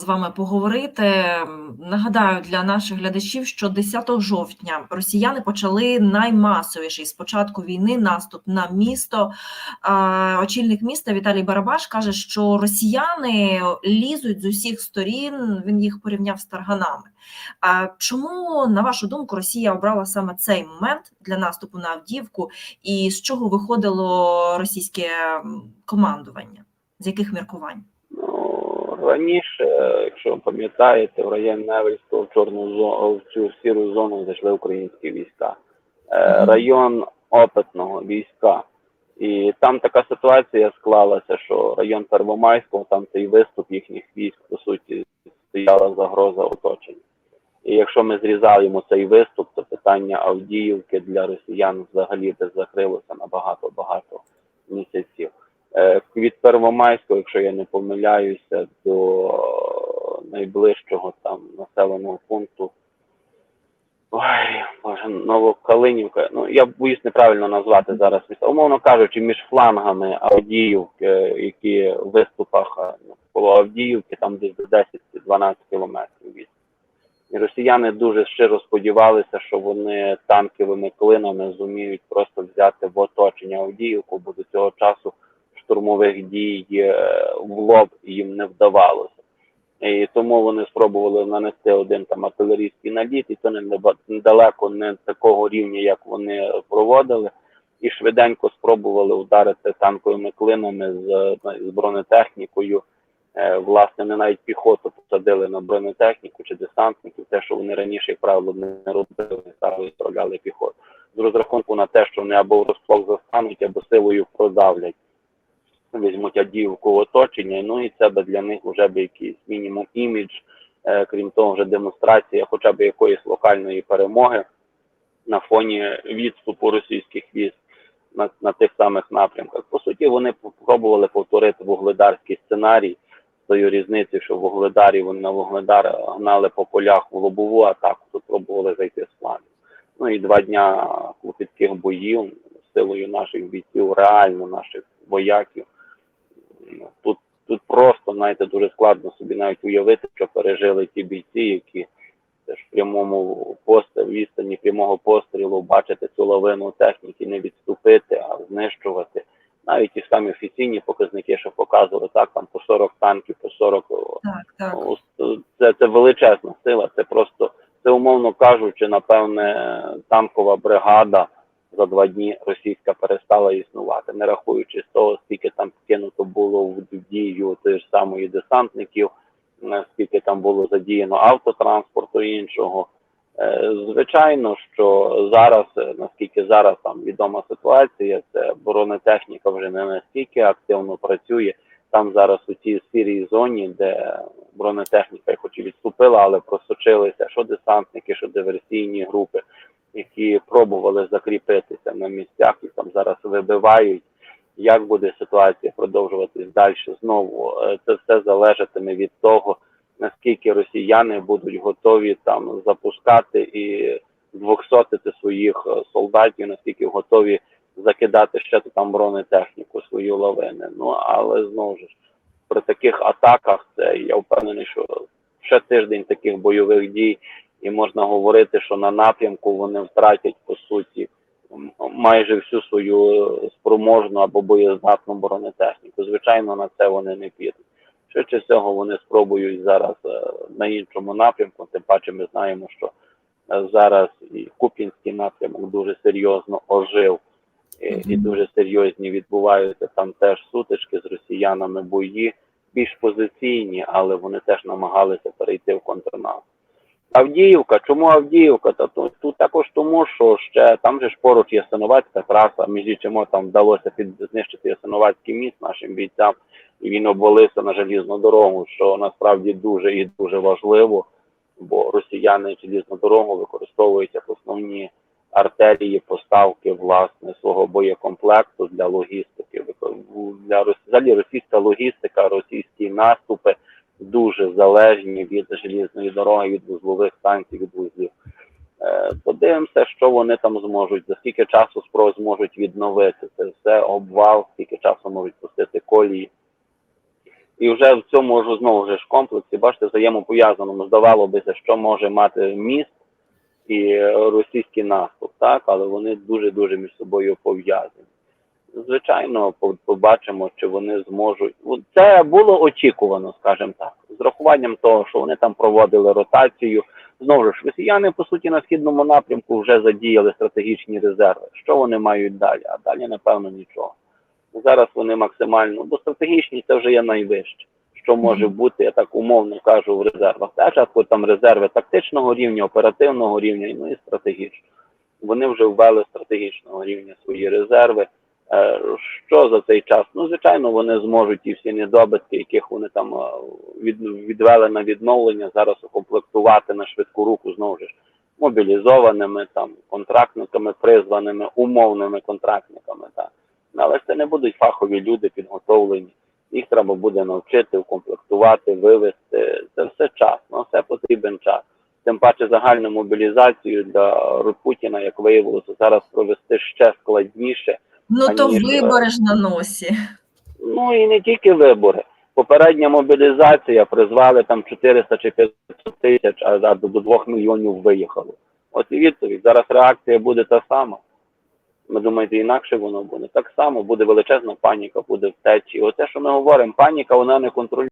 з вами поговорити. Нагадаю для наших глядачів, що 10 жовтня росіяни почали наймасовіший з початку війни наступ на місто. Очільник міста Віталій Барабаш каже, що росіяни лізуть з усіх сторін. Він їх порівняв з тарганами. А чому, на вашу думку, Росія обрала саме цей момент для наступу на Авдіївку, і з чого виходило російське командування? З яких міркувань? Раніше, якщо ви пам'ятаєте, в район Невельського в чорну зону, в цю сіру зону зайшли українські війська. Е, район опитного війська. І там така ситуація склалася, що район Первомайського, там цей виступ їхніх військ, по суті, стояла загроза оточення. І якщо ми зрізаємо цей виступ, то питання Авдіївки для росіян взагалі би закрилося на багато-багато місяців. Е, Від Первомайського, якщо я не помиляюся, до е, найближчого там населеного пункту. Ой, боже, Новокалинівка. Ну я боюсь неправильно назвати зараз місто. Умовно кажучи, між флангами Авдіївки, які в виступах е, коло Авдіївки, там десь до 10-12 кілометрів від. І росіяни дуже щиро сподівалися, що вони танковими клинами зуміють просто взяти в оточення Авдіївку, бо до цього часу штурмових дій е, в лоб їм не вдавалося. І тому вони спробували нанести один там артилерійський наліт, і неба- недалеко не такого рівня, як вони проводили, і швиденько спробували ударити танковими клинами з, з бронетехнікою. Е, Власне, не навіть піхоту посадили на бронетехніку чи десантників, те, що вони раніше, як правило, не робили, ставили відправляли піхоту. З розрахунку на те, що вони або врозплох застануть, або силою продавлять візьмуть Адіївку в оточення, ну і це би для них вже би якийсь мінімум імідж, е, крім того, вже демонстрація хоча б якоїсь локальної перемоги на фоні відступу російських військ на, на тих самих напрямках. По суті, вони спробували повторити вугледарський сценарій з тою різницею, що Вугледарі вони на Вугледар гнали по полях в лобову атаку, тут пробували зайти з флангів. Ну і два дня клопітких боїв силою наших бійців, реально наших вояків. Тут, просто, знаєте, дуже складно собі навіть уявити, що пережили ті бійці, які теж в прямому пострілі, відстані прямого пострілу бачити цю лавину техніки, не відступити, а знищувати. Навіть ті самі офіційні показники, що показували, так, там по 40 танків, по 40 Так, так. Це, це величезна сила. Це просто це умовно кажучи, напевне, танкова бригада за два дні російська перестала існувати, не рахуючи з того, скільки там кинуто було в дію тих ж самої десантників, е, скільки там було задіяно автотранспорту і іншого. Е, Звичайно, що зараз, е, наскільки зараз там відома ситуація, це бронетехніка вже не настільки активно працює. Там зараз у цій сірій зоні, де бронетехніка хоч і відступила, але просочилися що десантники, що диверсійні групи, які пробували закріпитися на місцях і там зараз вибивають. Як буде ситуація продовжуватись далі? Знову е, це все залежатиме від того, наскільки росіяни будуть готові там запускати і двохсотити своїх е, солдатів, наскільки готові закидати ще там бронетехніку свою лавини. Ну але знову ж при таких атаках це я впевнений, що ще тиждень таких бойових дій, і можна говорити, що на напрямку вони втратять по суті майже всю свою е, спроможну або боєздатну бронетехніку. Звичайно, на це вони не підуть. Швидше всього вони спробують зараз е, на іншому напрямку. Тим паче ми знаємо, що е, зараз і Куп'янський напрямок дуже серйозно ожив і, і дуже серйозні відбуваються там теж сутички з росіянами бої, більш позиційні, але вони теж намагалися перейти в контрнаступ. Авдіївка, чому Авдіївка? Та тут, тут також тому, що ще там же ж поруч Ясиновацька траса, між іншим там вдалося під знищити Ясиновацький міст нашим бійцям, і він обвалився на желізну дорогу, що насправді дуже і дуже важливо, бо росіяни желізну дорогу використовують як основні артерії поставки власне свого боєкомплекту для логістики. Для взагалі російська логістика, російські наступи дуже залежні від желізної дороги, від вузлових станцій, від вузлів. Е, Подивимося, що вони там зможуть, за скільки часу спро зможуть відновити це все, обвал, скільки часу можуть пустити колії. І вже в цьому ж знову ж комплексі, бачите, взаємопов'язаному здавало бися, що може мати міст і російський наступ, так, але вони дуже-дуже між собою пов'язані. Звичайно, побачимо, чи вони зможуть. Це було очікувано, скажімо так, з рахуванням того, що вони там проводили ротацію. Знову ж росіяни, по суті, на східному напрямку вже задіяли стратегічні резерви. Що вони мають далі? А далі, напевно, нічого. Зараз вони максимально, бо стратегічні це вже є найвище. Що може бути, я так умовно кажу, в резервах. Спочатку там резерви тактичного рівня, оперативного рівня, ну і стратегічного. Вони вже ввели стратегічного рівня свої резерви. Е, Що за цей час? Ну, звичайно, вони зможуть ті всі недобитки, яких вони там е, від, відвели на відновлення, зараз укомплектувати на швидку руку знову ж мобілізованими там контрактниками, призваними, умовними контрактниками. Так. Але це не будуть фахові люди підготовлені. Їх треба буде навчити, укомплектувати, вивести. Це все час, на все потрібен час. Тим паче загальну мобілізацію для Путіна, як виявилося, зараз провести ще складніше. Ну то Аніж, вибори ж на носі. Ну і не тільки вибори. Попередня мобілізація призвали там 400 чи 500 тисяч, а до 2 мільйонів виїхало. От і відповідь. Зараз реакція буде та сама. Ми думаєте, інакше воно буде? Так само буде величезна паніка, буде втечі. Оце, що ми говоримо, паніка, вона не контролює.